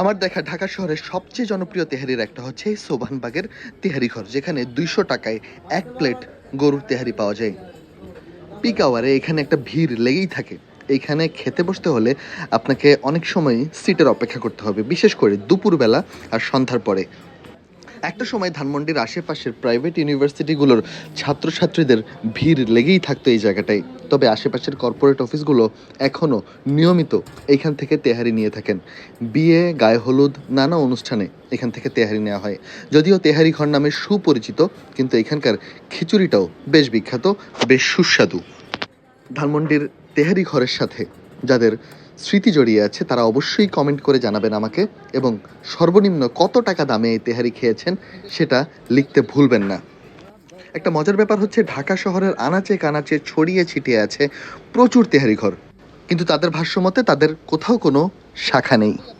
আমার দেখা ঢাকা শহরের সবচেয়ে জনপ্রিয় তেহারির একটা হচ্ছে সোবানবাগের তেহারি ঘর, যেখানে দুইশো টাকায় এক প্লেট গরুর তেহারি পাওয়া যায়। পিক আওয়ারে এখানে একটা ভিড় লেগেই থাকে। এইখানে খেতে বসতে হলে আপনাকে অনেক সময় সিটের অপেক্ষা করতে হবে, বিশেষ করে দুপুরবেলা আর সন্ধ্যার পরে। একটা সময় ধানমন্ডির আশেপাশের প্রাইভেট ইউনিভার্সিটিগুলোর ছাত্রছাত্রীদের ভিড় লেগেই থাকতো এই জায়গাটায়। তবে আশেপাশের কর্পোরেট অফিসগুলো এখনও নিয়মিত এইখান থেকে তেহারি নিয়ে থাকেন। বিয়ে, গায়ে হলুদ, নানা অনুষ্ঠানে এখান থেকে তেহারি নেওয়া হয়। যদিও তেহারি ঘর নামে সুপরিচিত, কিন্তু এখানকার খিচুড়িটাও বেশ বিখ্যাত, বেশ সুস্বাদু। ধানমন্ডির তেহারি ঘরের সাথে যাদের স্মৃতি জড়িয়ে আছে, তারা অবশ্যই কমেন্ট করে জানাবেন আমাকে এবং সর্বনিম্ন কত টাকা দামে এই তেহারি খেয়েছেন সেটা লিখতে ভুলবেন না। একটা মজার ব্যাপার হচ্ছে ঢাকা শহরের আনাচে কানাচে ছড়িয়ে ছিটিয়ে আছে প্রচুর তেহারি ঘর। কিন্তু তাদের ভাষ্য মতে তাদের কোথাও কোনো শাখা নেই।